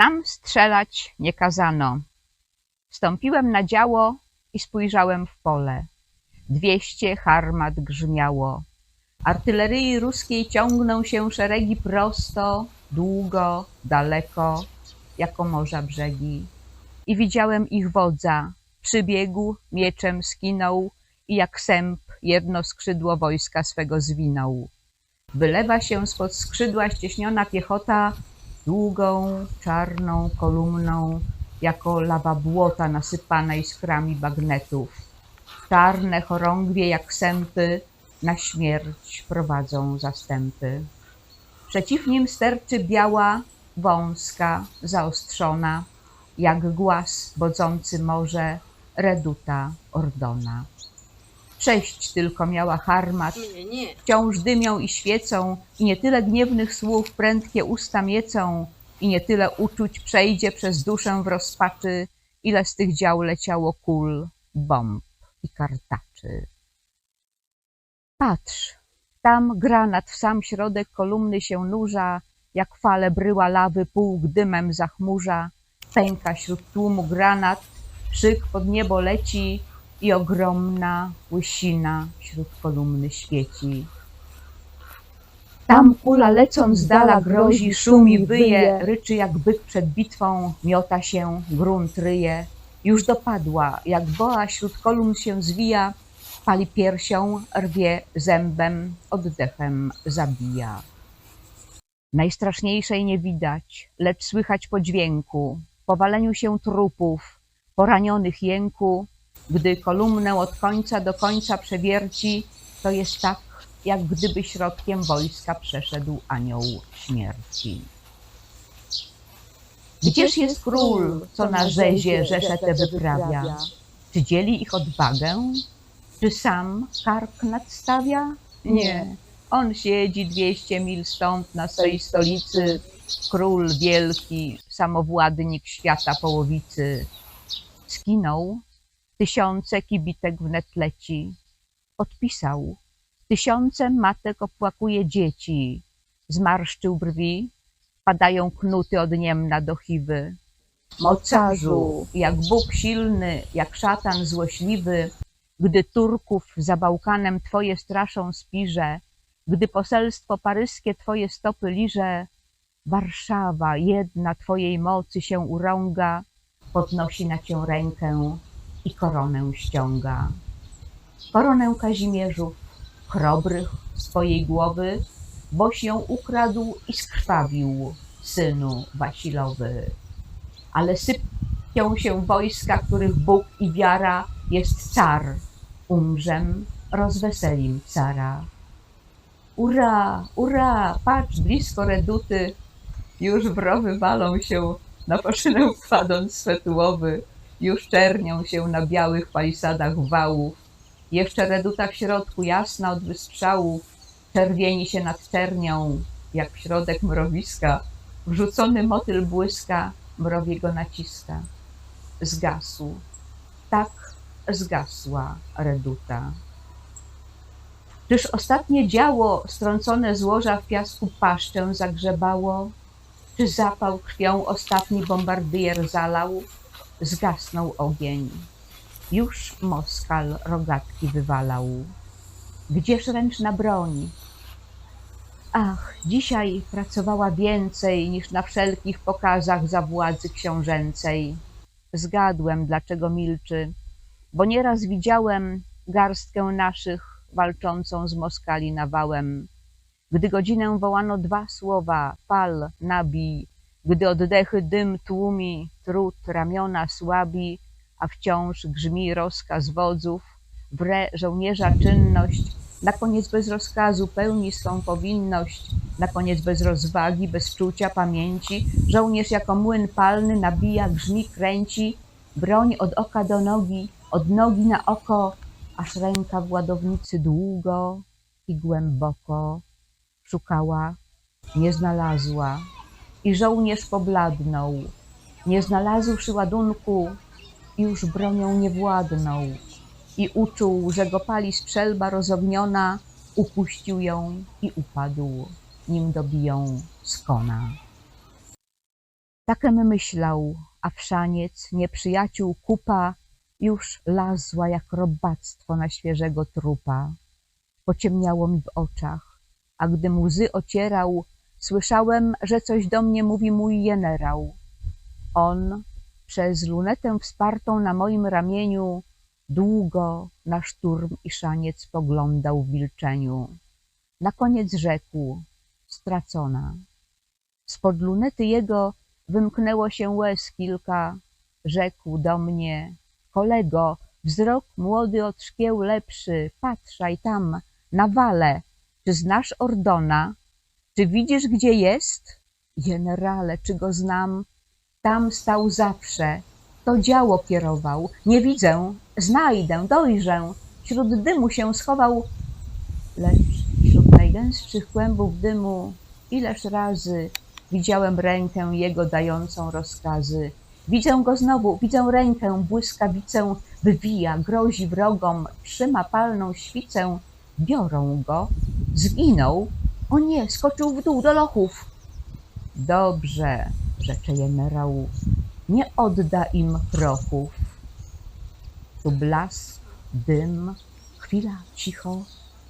Nam strzelać nie kazano. Wstąpiłem na działo i spojrzałem w pole. Dwieście harmat grzmiało. Artylerii ruskiej ciągną się szeregi prosto, długo, daleko, jako morza brzegi. I widziałem ich wodza. Przybiegł, mieczem skinął i jak sęp jedno skrzydło wojska swego zwinął. Wylewa się spod skrzydła ścieśniona piechota długą, czarną kolumną, jako lawa błota nasypanej skrami bagnetów. Czarne chorągwie jak sępy na śmierć prowadzą zastępy. Przeciw nim sterczy biała, wąska, zaostrzona, jak głaz bodzący morze, reduta Ordona. Sześć tylko miała harmat, wciąż dymią i świecą, i nie tyle gniewnych słów prędkie usta miecą, i nie tyle uczuć przejdzie przez duszę w rozpaczy, ile z tych dział leciało kul, bomb i kartaczy. Patrz, tam granat w sam środek kolumny się nurza, jak fale bryła lawy półk dymem zachmurza, pęka wśród tłumu granat, szyk pod niebo leci i ogromna łysina wśród kolumny świeci. Tam kula lecąc z dala grozi, szumi, wyje, ryczy jak byk przed bitwą, miota się, grunt ryje. Już dopadła, jak boa wśród kolumn się zwija, pali piersią, rwie zębem, oddechem zabija. Najstraszniejszej nie widać, lecz słychać po dźwięku, powaleniu się trupów, poranionych jęku, gdy kolumnę od końca do końca przewierci, to jest tak, jak gdyby środkiem wojska przeszedł anioł śmierci. Gdzież jest król, co na rzezie rzeszetę wyprawia? Czy dzieli ich odwagę? Czy sam kark nadstawia? Nie, on siedzi dwieście mil stąd na swej stolicy, król wielki, samowładnik świata połowicy. Skinął, tysiące kibitek wnet leci. Odpisał, tysiące matek opłakuje dzieci. Zmarszczył brwi, padają knuty od niemna do chiwy. Mocarzu, jak Bóg silny, jak szatan złośliwy, gdy Turków za Bałkanem twoje straszą spirze, gdy poselstwo paryskie twoje stopy liże, Warszawa jedna twojej mocy się urąga, podnosi na cię rękę i koronę ściąga. Koronę Kazimierzów, chrobrych z twojej głowy, boś ją ukradł i skrwawił, synu Wasilowy. Ale sypią się wojska, których Bóg i wiara jest car. Umrzem, rozweselim cara. Ura, ura, patrz, blisko reduty, już wrowy walą się, na poszynę kładąc swe tułowy, już czernią się na białych palisadach wałów. Jeszcze reduta w środku jasna od wystrzałów, czerwieni się nad czernią, jak w środek mrowiska. Wrzucony motyl błyska, mrowie go naciska. Zgasł. Tak zgasła reduta. Czyż ostatnie działo strącone złoża w piasku paszczę zagrzebało? Czy zapał krwią ostatni bombardier zalał? Zgasnął ogień. Już Moskal rogatki wywalał. Gdzież ręczna broń? Ach, dzisiaj pracowała więcej niż na wszelkich pokazach za władzy książęcej. Zgadłem, dlaczego milczy, bo nieraz widziałem garstkę naszych walczącą z Moskali nawałem. Gdy godzinę wołano dwa słowa, pal, nabij, gdy oddechy dym tłumi, trud ramiona słabi, a wciąż grzmi rozkaz wodzów, wre żołnierza czynność, na koniec bez rozkazu pełni swą powinność, na koniec bez rozwagi, bez czucia, pamięci, żołnierz jako młyn palny nabija, grzmi, kręci, broń od oka do nogi, od nogi na oko, aż ręka w ładownicy długo i głęboko szukała, nie znalazła. I żołnierz pobladnął, nie znalazłszy ładunku, już bronią nie władnął i uczuł, że go pali strzelba rozogniona, upuścił ją i upadł, nim dobiją z kona. Takem myślał, a wszaniec, nieprzyjaciół kupa, już lazła jak robactwo na świeżego trupa. Pociemniało mi w oczach, a gdy łzy ocierał, słyszałem, że coś do mnie mówi mój generał. On przez lunetę wspartą na moim ramieniu długo na szturm i szaniec poglądał w milczeniu. Na koniec rzekł, stracona. Spod lunety jego wymknęło się łez kilka, rzekł do mnie, kolego, wzrok młody od szkieł lepszy, patrzaj tam, na wale, czy znasz Ordona? Czy widzisz, gdzie jest? Generale, czy go znam? Tam stał zawsze, to działo kierował. Nie widzę, znajdę, dojrzę, wśród dymu się schował, lecz wśród najgęstszych kłębów dymu ileż razy widziałem rękę jego dającą rozkazy. Widzę go znowu, widzę rękę, błyskawicę wywija, grozi wrogom, trzyma palną świcę, biorą go, zginął, o nie, skoczył w dół do lochów. Dobrze, rzecze generał, nie odda im prochów. Tu blask, dym, chwila cicho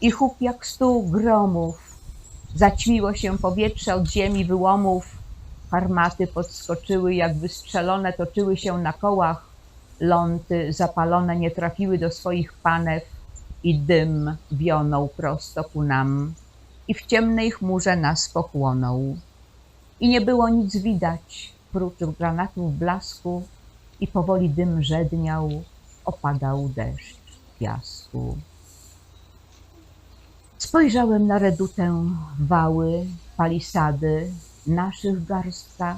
i huk jak stu gromów. Zaćmiło się powietrze od ziemi wyłomów, armaty podskoczyły, jak wystrzelone toczyły się na kołach, ląty zapalone nie trafiły do swoich panew i dym wionął prosto ku nam i w ciemnej chmurze nas pochłonął. I nie było nic widać, prócz granatów blasku i powoli dym żedniał, opadał deszcz piasku. Spojrzałem na redutę wały, palisady, naszych garstka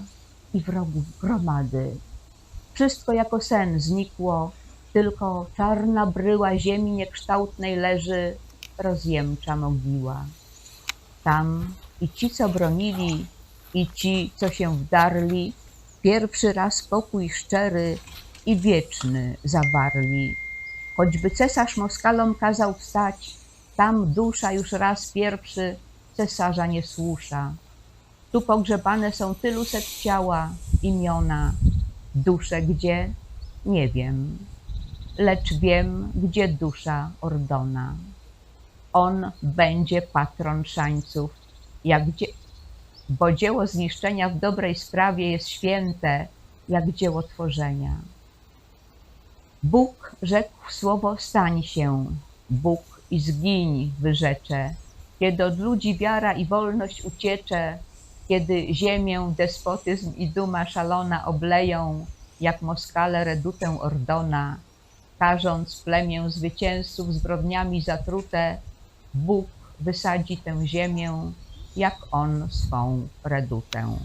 i wrogów gromady. Wszystko jako sen znikło, tylko czarna bryła ziemi niekształtnej leży rozjemcza mogiła. Tam i ci, co bronili, i ci, co się wdarli, pierwszy raz pokój szczery i wieczny zawarli. Choćby cesarz Moskalom kazał wstać, tam dusza już raz pierwszy cesarza nie słusza. Tu pogrzebane są tylu set ciała, imiona, dusze gdzie? Nie wiem, lecz wiem, gdzie dusza Ordona. On będzie patron szańców, jak dzie... bo dzieło zniszczenia w dobrej sprawie jest święte, jak dzieło tworzenia. Bóg rzekł słowo stań się, Bóg i zgiń wyrzecze, kiedy od ludzi wiara i wolność uciecze, kiedy ziemię despotyzm i duma szalona obleją, jak Moskale redutę Ordona, karząc plemię zwycięzców zbrodniami zatrute, Bóg wysadzi tę ziemię, jak on swą redutę.